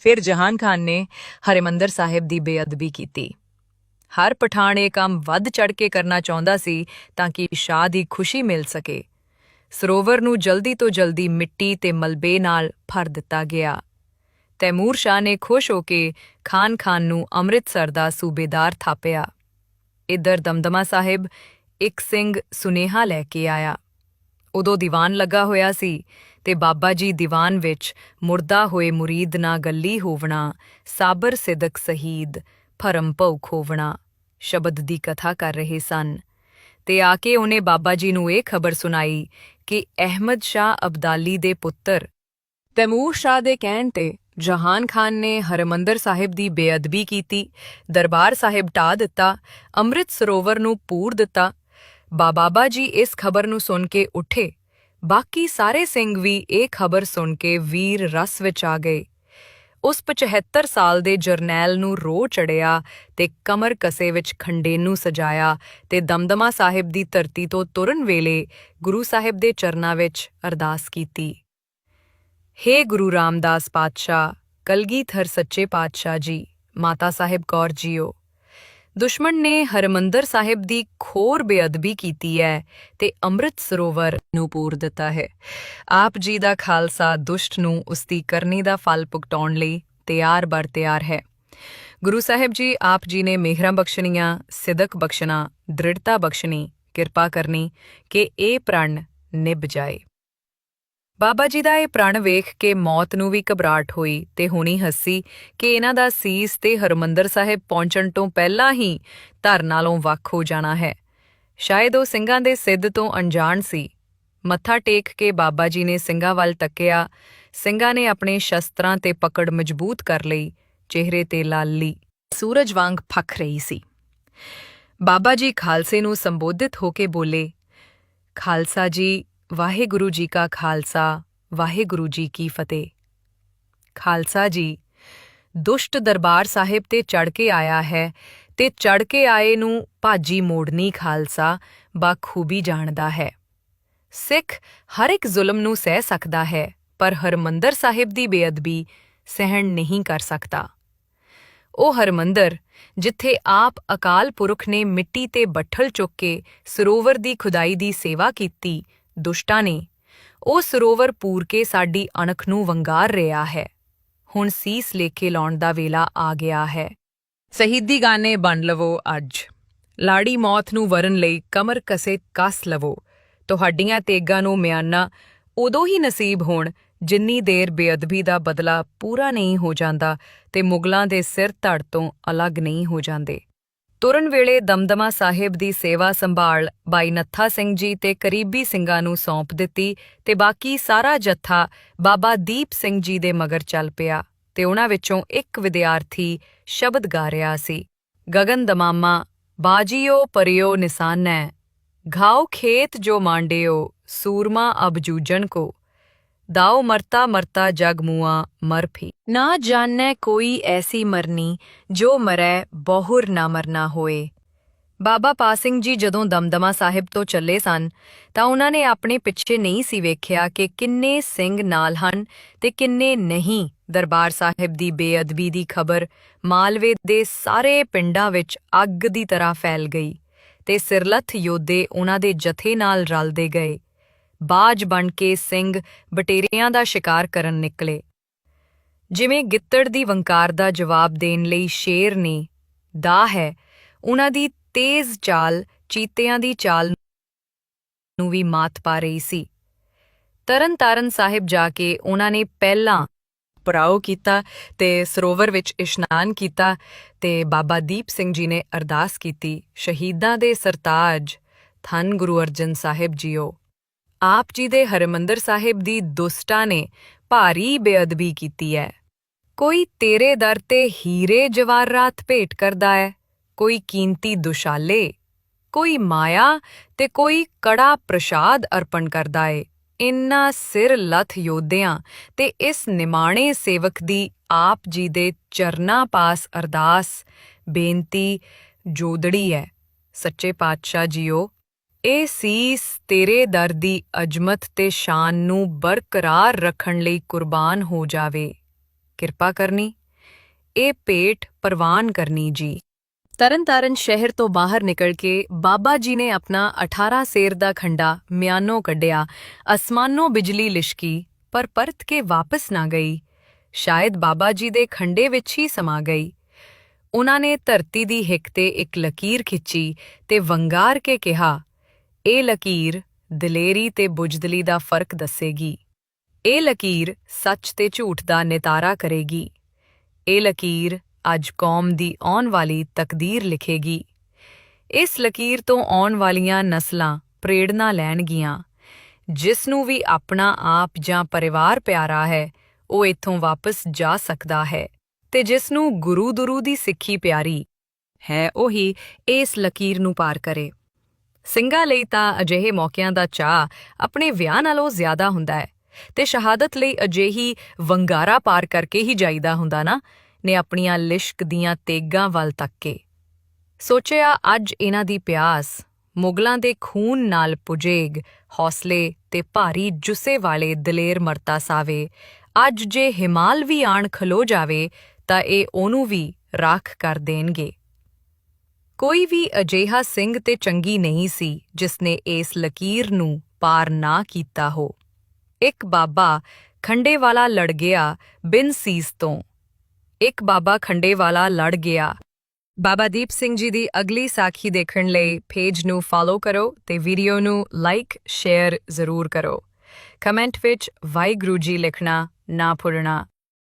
ਫਿਰ ਜਹਾਨ ਖਾਨ ਨੇ ਹਰਿਮੰਦਰ ਸਾਹਿਬ ਦੀ ਬੇਅਦਬੀ ਕੀਤੀ। ਹਰ ਪਠਾਣ ਇਹ ਕੰਮ ਵੱਧ ਚੜ ਕੇ ਕਰਨਾ ਚਾਹੁੰਦਾ ਸੀ ਤਾਂ ਕਿ ਸ਼ਾਹ ਦੀ ਖੁਸ਼ੀ ਮਿਲ ਸਕੇ। ਸਰੋਵਰ ਨੂੰ ਜਲਦੀ ਤੋਂ ਜਲਦੀ ਮਿੱਟੀ ਤੇ ਮਲਬੇ ਨਾਲ ਭਰ ਦਿੱਤਾ ਗਿਆ। ਤੈਮੂਰ ਸ਼ਾਹ ਨੇ ਖੁਸ਼ ਹੋ ਕੇ ਖਾਨ ਖਾਨ ਨੂੰ ਅੰਮ੍ਰਿਤਸਰ ਦਾ ਸੂਬੇਦਾਰ ਥਾਪਿਆ। ਇਧਰ ਦਮਦਮਾ ਸਾਹਿਬ, ਇੱਕ ਸਿੰਘ ਸੁਨੇਹਾ ਲੈ ਕੇ ਆਇਆ। ਉਦੋਂ ਦੀਵਾਨ ਲੱਗਾ ਹੋਇਆ ਸੀ ਤੇ ਬਾਬਾ ਜੀ ਦੀਵਾਨ ਵਿੱਚ ਮੁਰਦਾ ਹੋਏ ਮੁਰੀਦ ਨਾ ਗੱਲੀ ਹੋਵਣਾ, ਸਾਬਰ ਸਿਦਕ ਸ਼ਹੀਦ, ਭਰਮ ਭਉ ਖੋਵਣਾ, ਸ਼ਬਦ ਦੀ ਕਥਾ ਕਰ ਰਹੇ ਸਨ। ਤੇ ਆ ਕੇ ਉਹਨੇ ਬਾਬਾ ਜੀ ਨੂੰ ਇਹ ਖਬਰ ਸੁਣਾਈ ਕਿ ਅਹਿਮਦ ਸ਼ਾਹ ਅਬਦਾਲੀ ਦੇ ਪੁੱਤਰ ਤੈਮੂਰ ਸ਼ਾਹ ਦੇ ਕਹਿਣ ਤੇ ਜਹਾਨ ਖਾਨ ਨੇ ਹਰਮੰਦਰ ਸਾਹਿਬ ਦੀ ਬੇਅਦਬੀ ਕੀਤੀ, ਦਰਬਾਰ ਸਾਹਿਬ ਢਾ ਦਿੱਤਾ, ਅੰਮ੍ਰਿਤ ਸਰੋਵਰ ਨੂੰ ਪੂਰ ਦਿੱਤਾ ਬਾਬਾ ਜੀ ਇਸ ਖਬਰ ਨੂੰ ਸੁਣ ਕੇ ਉੱਠੇ। ਬਾਕੀ ਸਾਰੇ ਸਿੰਘ ਵੀ ਇਹ ਖਬਰ ਸੁਣ ਕੇ ਵੀਰ ਰਸ ਵਿੱਚ ਆ ਗਏ। ਉਸ 75 ਸਾਲ ਦੇ ਜਰਨੈਲ ਨੂੰ ਰੋ ਚੜਿਆ ਤੇ ਕਮਰ ਕਸੇ ਵਿੱਚ ਖੰਡੇ ਨੂੰ ਸਜਾਇਆ ਤੇ ਦਮਦਮਾ ਸਾਹਿਬ ਦੀ ਧਰਤੀ ਤੋਂ ਤੁਰਨ ਵੇਲੇ ਗੁਰੂ ਸਾਹਿਬ ਦੇ ਚਰਨਾਂ ਵਿੱਚ ਅਰਦਾਸ ਕੀਤੀ। ਹੇ ਗੁਰੂ ਰਾਮਦਾਸ ਪਾਤਸ਼ਾਹ, ਕਲਗੀਧਰ ਸੱਚੇ ਪਾਤਸ਼ਾਹ ਜੀ, ਮਾਤਾ ਸਾਹਿਬ ਕੌਰ ਜੀਓ। ਦੁਸ਼ਮਣ ਨੇ ਹਰਮੰਦਰ ਸਾਹਿਬ ਦੀ ਖੋਰ ਬੇਅਦਬੀ ਕੀਤੀ ਹੈ ਤੇ ਅੰਮ੍ਰਿਤ ਸਰੋਵਰ ਨੂੰ ਪੂਰ ਦਿੱਤਾ ਹੈ। ਆਪ ਜੀ ਦਾ ਖਾਲਸਾ ਦੁਸ਼ਟ ਨੂੰ ਉਸ ਦੀ ਕਰਨੀ ਦਾ ਫਲ ਭੁਗਤਾਉਣ ਲਈ ਤਿਆਰ ਬਰ ਤਿਆਰ ਹੈ। ਗੁਰੂ ਸਾਹਿਬ ਜੀ, ਆਪ ਜੀ ਨੇ ਮਿਹਰਾਂ ਬਖਸ਼ਣੀਆਂ, ਸਿਦਕ ਬਖਸ਼ਣਾ, ਦ੍ਰਿੜਤਾ ਬਖਸ਼ਣੀ, ਕਿਰਪਾ ਕਰਨੀ ਕਿ ਇਹ ਪ੍ਰਣ ਨਿਭ ਜਾਏ। ਬਾਬਾ ਜੀ ਦਾ ਇਹ ਪ੍ਰਣ ਵੇਖ ਕੇ ਮੌਤ ਨੂੰ ਵੀ ਘਬਰਾਹਟ ਹੋਈ ਤੇ ਹੁਣੀ ਹੱਸੀ ਕਿ ਇਹਨਾਂ ਦਾ ਸੀਸ ਤੇ ਹਰਮੰਦਰ ਸਾਹਿਬ ਪਹੁੰਚਣ ਤੋਂ ਪਹਿਲਾਂ ਹੀ ਧਰ ਨਾਲੋਂ ਵੱਖ ਹੋ ਜਾਣਾ ਹੈ। ਸ਼ਾਇਦ ਉਹ ਸਿੰਘਾਂ ਦੇ ਸਿੱਧ ਤੋਂ ਅਣਜਾਣ ਸੀ। ਮੱਥਾ ਟੇਕ ਕੇ ਬਾਬਾ ਜੀ ਨੇ ਸਿੰਘਾਂ ਵੱਲ ਤੱਕਿਆ। ਸਿੰਘਾਂ ਨੇ ਆਪਣੇ ਸ਼ਸਤਰਾਂ ਤੇ ਪਕੜ ਮਜ਼ਬੂਤ ਕਰ ਲਈ। ਚਿਹਰੇ ਤੇ ਲਾਲੀ ਸੂਰਜ ਵਾਂਗ ਫੱਖ ਰਹੀ ਸੀ। ਬਾਬਾ ਜੀ ਖਾਲਸੇ ਨੂੰ ਸੰਬੋਧਿਤ ਹੋ ਕੇ ਬੋਲੇ, ਖਾਲਸਾ ਜੀ ਵਾਹਿਗੁਰੂ ਜੀ ਕਾ ਖਾਲਸਾ, ਵਾਹਿਗੁਰੂ ਜੀ ਕੀ ਫਤਿਹ। ਖਾਲਸਾ ਜੀ, ਦੁਸ਼ਟ ਦਰਬਾਰ ਸਾਹਿਬ ਤੇ ਚੜ ਕੇ ਆਇਆ ਹੈ ਤੇ ਚੜ ਕੇ ਆਏ ਨੂੰ ਭਾਜੀ ਮੋੜਨੀ ਖਾਲਸਾ ਬਾਖੂਬੀ ਜਾਣਦਾ ਹੈ। ਸਿੱਖ ਹਰ ਇੱਕ ਜ਼ੁਲਮ ਨੂੰ ਸਹਿ ਸਕਦਾ ਹੈ, ਪਰ ਹਰਮੰਦਰ ਸਾਹਿਬ ਦੀ ਬੇਅਦਬੀ ਸਹਿਣ ਨਹੀਂ ਕਰ ਸਕਦਾ। ਉਹ ਹਰਮੰਦਰ ਜਿੱਥੇ ਆਪ ਅਕਾਲ ਪੁਰਖ ਨੇ ਮਿੱਟੀ ਤੇ ਬੱਠਲ ਚੁੱਕ ਕੇ ਸਰੋਵਰ ਦੀ ਖੁਦਾਈ ਦੀ ਸੇਵਾ ਕੀਤੀ ਦੁਸ਼ਟਾਂ ਨੇ। ਉਹ ਸਰੋਵਰ ਪੂਰ ਕੇ ਸਾਡੀ ਅਣਖ ਨੂੰ ਵੰਗਾਰ ਰਿਹਾ ਹੈ। ਹੁਣ ਸੀਸ ਲੇਕੇ ਲਾਉਣ ਦਾ ਵੇਲਾ ਆ ਗਿਆ ਹੈ। ਸ਼ਹੀਦੀ ਗਾਨੇ ਬਣ ਲਵੋ ਅੱਜ। ਲਾੜੀ ਮੌਤ ਨੂੰ ਵਰਨ ਲਈ ਕਮਰ ਕਸੇ ਕੱਸ ਲਵੋ। ਤੁਹਾਡੀਆਂ ਤੇਗਾਂ ਨੂੰ ਮਿਆਨਾ, ਉਦੋਂ ਹੀ ਨਸੀਬ ਹੋਣ, ਜਿੰਨੀ ਦੇਰ ਬੇਅਦਬੀ ਦਾ ਬਦਲਾ ਪੂਰਾ ਨਹੀਂ ਹੋ ਜਾਂਦਾ ਤੇ ਮੁਗਲਾਂ ਦੇ ਸਿਰ ਧੜ ਤੋਂ ਅਲੱਗ ਨਹੀਂ ਹੋ ਜਾਂਦੇ। ਤੁਰਨ ਵੇਲੇ ਦਮਦਮਾ ਸਾਹਿਬ ਦੀ ਸੇਵਾ ਸੰਭਾਲ ਬਾਈ ਨੱਥਾ ਸਿੰਘ ਜੀ ਤੇ ਕਰੀਬੀ ਸਿੰਘਾਂ ਨੂੰ ਸੌਂਪ ਦਿੱਤੀ ਤੇ ਬਾਕੀ ਸਾਰਾ ਜੱਥਾ ਬਾਬਾ ਦੀਪ ਸਿੰਘ ਜੀ ਦੇ ਮਗਰ ਚੱਲ ਪਿਆ ਤੇ ਉਹਨਾਂ ਵਿੱਚੋਂ ਇੱਕ ਵਿਦਿਆਰਥੀ ਸ਼ਬਦ ਗਾ ਰਿਹਾ ਸੀ। ਗगन ਦਮਾਮਾ, ਬਾਜੀਓ ਪਰਿਓ ਨਿਸਾਨੈ ਘਾਉ ਖੇਤ ਜੋ ਮਾਂਡਿਓ, ਸੂਰਮਾ ਅਬ ਜੂਜਣ ਕੋ। दाव मरता मरता जग मुआ मर भी ना जानने कोई ऐसी मरनी जो मरै ਬਹੁਰ ਨਾ ਮਰਨਾ ਹੋਏ ਬਾਬਾ ਪਾਸਿੰਗ ਜੀ ਜਦੋਂ ਦਮਦਮਾ ਸਾਹਿਬ ਤੋਂ ਚੱਲੇ ਸਨ ਤਾਂ ਉਹਨਾਂ ਨੇ ਆਪਣੇ ਪਿੱਛੇ ਨਹੀਂ ਸੀ ਵੇਖਿਆ ਕਿ ਕਿੰਨੇ ਸਿੰਘ ਨਾਲ ਹਨ ਤੇ ਕਿੰਨੇ ਨਹੀਂ ਦਰਬਾਰ ਸਾਹਿਬ ਦੀ ਬੇਅਦਬੀ ਦੀ ਖਬਰ ਮਾਲਵੇ ਦੇ ਸਾਰੇ ਪਿੰਡਾਂ ਵਿੱਚ ਅੱਗ ਦੀ ਤਰ੍ਹਾਂ ਫੈਲ ਗਈ ਤੇ ਸਿਰਲੱਥ ਯੋਧੇ ਉਹਨਾਂ ਦੇ ਜਥੇ ਨਾਲ ਰਲਦੇ ਗਏ ਬਾਜ ਬਣ ਕੇ ਸਿੰਘ ਬਟੇਰਿਆਂ ਦਾ ਸ਼ਿਕਾਰ ਕਰਨ ਨਿਕਲੇ। ਜਿਵੇਂ ਗਿੱਤੜ ਦੀ ਵੰਕਾਰ ਦਾ ਜਵਾਬ ਦੇਣ ਲਈ ਸ਼ੇਰ ਨੇ ਦਾ ਹੈ ਉਹਨਾਂ ਦੀ ਤੇਜ਼ ਚਾਲ ਚੀਤਿਆਂ ਦੀ ਚਾਲ ਨੂੰ ਵੀ ਮਾਤ ਪਾ ਰਹੀ ਸੀ। ਤਰਨ ਤਾਰਨ ਸਾਹਿਬ ਜਾ ਕੇ ਉਹਨਾਂ ਨੇ ਪਹਿਲਾਂ ਪਰਾਓ ਕੀਤਾ ਤੇ ਸਰੋਵਰ ਵਿੱਚ ਇਸ਼ਨਾਨ ਕੀਤਾ ਤੇ ਬਾਬਾ ਦੀਪ ਸਿੰਘ ਜੀ ਨੇ ਅਰਦਾਸ ਕੀਤੀ, ਸ਼ਹੀਦਾਂ ਦੇ ਸਰਤਾਜ, ਧੰਨ ਗੁਰੂ ਅਰਜਨ ਸਾਹਿਬ ਜੀਓ। ਆਪ ਜੀ ਦੇ ਹਰਮੰਦਰ ਸਾਹਿਬ ਦੀ ਦੁਸ਼ਟਾਂ ਨੇ ਭਾਰੀ ਬੇਅਦਬੀ ਕੀਤੀ ਹੈ। ਕੋਈ ਤੇਰੇ ਦਰ ਤੇ ਹੀਰੇ ਜਵਾਹਰਾਤ ਭੇਟ ਕਰਦਾ ਹੈ, ਕੋਈ ਕੀਮਤੀ ਦੁਸ਼ਾਲੇ, ਕੋਈ ਮਾਇਆ ਤੇ ਕੋਈ ਕੜਾ ਪ੍ਰਸ਼ਾਦ ਅਰਪਣ ਕਰਦਾ ਏ। ਇੰਨਾ ਸਿਰ ਲਥ ਯੋਧਿਆਂ ਤੇ ਇਸ ਨਿਮਾਣੇ ਸੇਵਕ ਦੀ ਆਪ ਜੀ ਦੇ ਚਰਨਾ ਪਾਸ ਅਰਦਾਸ, ਬੇਨਤੀ ਜੋਦੜੀ ਹੈ। ਸੱਚੇ ਪਾਤਸ਼ਾਹ ਜੀਓ ਇਹ ਸੀਸ ਤੇਰੇ ਦਰ ਦੀ ਅਜਮਤ ਤੇ ਸ਼ਾਨ ਨੂੰ ਬਰਕਰਾਰ ਰੱਖਣ ਲਈ ਕੁਰਬਾਨ ਹੋ ਜਾਵੇ। ਕਿਰਪਾ ਕਰਨੀ। ਇਹ ਪੇਟ ਪ੍ਰਵਾਨ ਕਰਨੀ ਜੀ। ਤਰਨਤਾਰਨ ਸ਼ਹਿਰ ਤੋਂ ਬਾਹਰ ਨਿਕਲ ਕੇ ਬਾਬਾ ਜੀ ਨੇ ਆਪਣਾ 18 ਸੇਰ ਦਾ ਖੰਡਾ ਮਿਆਨੋਂ ਕੱਢਿਆ। ਅਸਮਾਨੋਂ ਬਿਜਲੀ ਲਿਸ਼ਕੀ, ਪਰ ਪਰਤ ਕੇ ਵਾਪਸ ਨਾ ਗਈ। ਸ਼ਾਇਦ ਬਾਬਾ ਜੀ ਦੇ ਖੰਡੇ ਵਿੱਚ ਹੀ ਸਮਾ ਗਈ। ਉਹਨਾਂ ਨੇ ਧਰਤੀ ਦੀ ਹਿੱਕ ਤੇ ਇੱਕ ਲਕੀਰ ਖਿੱਚੀ ਤੇ ਵੰਗਾਰ ਕੇ ਕਿਹਾ ਇਹ ਲਕੀਰ ਦਲੇਰੀ ਤੇ ਬੁਜਦਲੀ ਦਾ ਫ਼ਰਕ ਦੱਸੇਗੀ। ਇਹ ਲਕੀਰ ਸੱਚ ਤੇ ਝੂਠ ਦਾ ਨਿਤਾਰਾ ਕਰੇਗੀ। ਇਹ ਲਕੀਰ ਅੱਜ ਕੌਮ ਦੀ ਆਉਣ ਵਾਲੀ ਤਕਦੀਰ ਲਿਖੇਗੀ। ਇਸ ਲਕੀਰ ਤੋਂ ਆਉਣ ਵਾਲੀਆਂ ਨਸਲਾਂ ਪ੍ਰੇਰਣਾ ਲੈਣਗੀਆਂ। ਜਿਸ ਨੂੰ ਵੀ ਆਪਣਾ ਆਪ ਜਾਂ ਪਰਿਵਾਰ ਪਿਆਰਾ ਹੈ, ਉਹ ਇੱਥੋਂ ਵਾਪਸ ਜਾ ਸਕਦਾ ਹੈ ਤੇ ਜਿਸ ਨੂੰ ਗੁਰੂ ਦੁਰੂ ਦੀ ਸਿੱਖੀ ਪਿਆਰੀ ਹੈ, ਉਹੀ ਇਸ ਲਕੀਰ ਨੂੰ ਪਾਰ ਕਰੇ। ਸਿੰਘਾਂ ਲਈ ਤਾਂ ਅਜਿਹੇ ਮੌਕਿਆਂ ਦਾ ਚਾਹ ਆਪਣੇ ਵਿਆਹ ਨਾਲੋਂ ਜ਼ਿਆਦਾ ਹੁੰਦਾ ਹੈ। ਤੇ ਸ਼ਹਾਦਤ ਲਈ ਅਜਿਹੀ ਵੰਗਾਰਾ ਪਾਰ ਕਰਕੇ ਹੀ ਜਾਈਦਾ ਹੁੰਦਾ ਨਾ, ਨੇ ਆਪਣੀਆਂ ਲਿਸ਼ਕ ਦੀਆਂ ਤੇਗਾਂ ਵੱਲ ਤੱਕੇ ਸੋਚਿਆ ਅੱਜ ਇਹਨਾਂ ਦੀ ਪਿਆਸ ਮੁਗਲਾਂ ਦੇ ਖੂਨ ਨਾਲ ਪੁਜੇਗ, ਹੌਸਲੇ ਤੇ ਭਾਰੀ ਜੁੱਸੇ ਵਾਲੇ ਦਲੇਰ ਮਰਤਾ ਸਾਵੇ। ਅੱਜ ਜੇ ਹਿਮਾਲ ਵੀ ਆਣ ਖਲੋ ਜਾਵੇ, ਤਾਂ ਇਹ ਉਹਨੂੰ ਵੀ ਰਾਖ ਕਰ ਦੇਣਗੇ। ਕੋਈ ਵੀ ਅਜਿਹਾ ਸਿੰਘ ਤੇ ਚੰਗੀ ਨਹੀਂ ਸੀ ਜਿਸਨੇ ਇਸ ਲਕੀਰ ਨੂੰ ਪਾਰ ਨਾ ਕੀਤਾ ਹੋ। ਇੱਕ ਬਾਬਾ ਖੰਡੇ ਵਾਲਾ ਲੜ ਗਿਆ ਬਿਨ ਸੀਸ ਤੋਂ। ਇੱਕ ਬਾਬਾ ਖੰਡੇ ਵਾਲਾ ਲੜ ਗਿਆ। ਬਾਬਾ ਦੀਪ ਸਿੰਘ ਜੀ ਦੀ ਅਗਲੀ ਸਾਖੀ ਦੇਖਣ ਲਈ ਪੇਜ ਨੂੰ ਫਾਲੋ ਕਰੋ ਤੇ ਵੀਡੀਓ ਨੂੰ ਲਾਈਕ ਸ਼ੇਅਰ ਜ਼ਰੂਰ ਕਰੋ। ਕਮੈਂਟ ਵਿੱਚ ਵਾਹਿਗੁਰੂ ਜੀ ਲਿਖਣਾ ਨਾ ਭੁੱਲਣਾ।